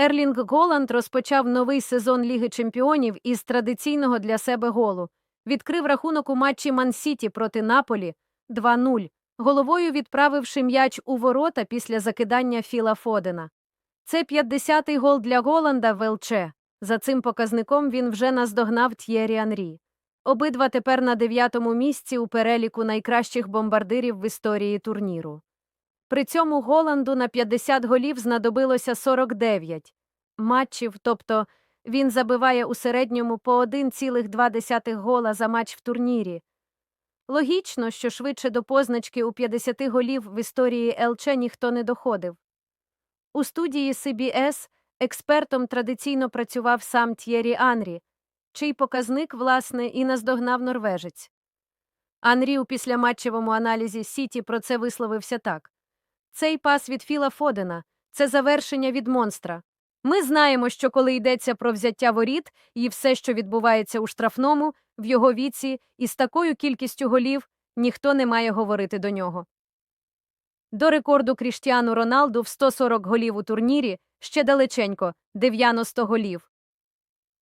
Ерлінг Голланд розпочав новий сезон Ліги чемпіонів із традиційного для себе голу. Відкрив рахунок у матчі Ман-Сіті проти Наполі 2-0, головою відправивши м'яч у ворота після закидання Філа Фодена. Це 50-й гол для Голланда в ЛЧ. За цим показником він вже наздогнав Т'єрі Анрі. Обидва тепер на дев'ятому місці у переліку найкращих бомбардирів в історії турніру. При цьому Голланду на 50 голів знадобилося 49 матчів, тобто він забиває у середньому по 1,2 гола за матч в турнірі. Логічно, що швидше до позначки у 50 голів в історії ЛЧ ніхто не доходив. У студії CBS експертом традиційно працював сам Т'єрі Анрі, чий показник, власне, і наздогнав норвежець. Анрі у післяматчевому аналізі Сіті про це висловився так. Цей пас від Філа Фодена це завершення від монстра. Ми знаємо, що коли йдеться про взяття воріт і все, що відбувається у штрафному, в його віці, і з такою кількістю голів ніхто не має говорити до нього. До рекорду Кріштіану Роналду в 140 голів у турнірі ще далеченько 90 голів.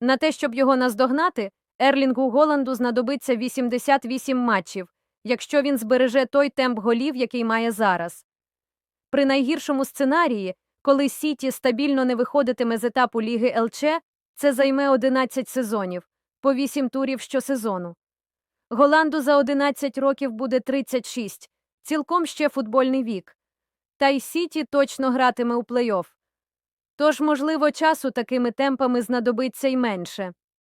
На те, щоб його наздогнати, Ерлінгу Голланду знадобиться 88 матчів, якщо він збереже той темп голів, який має зараз. При найгіршому сценарії, коли Сіті стабільно не виходитиме з етапу Ліги ЛЧ, це займе 11 сезонів, по 8 турів щосезону. Голланду за 11 років буде 36, цілком ще футбольний вік. Та й Сіті точно гратиме у плей-офф. Тож, можливо, часу такими темпами знадобиться й менше.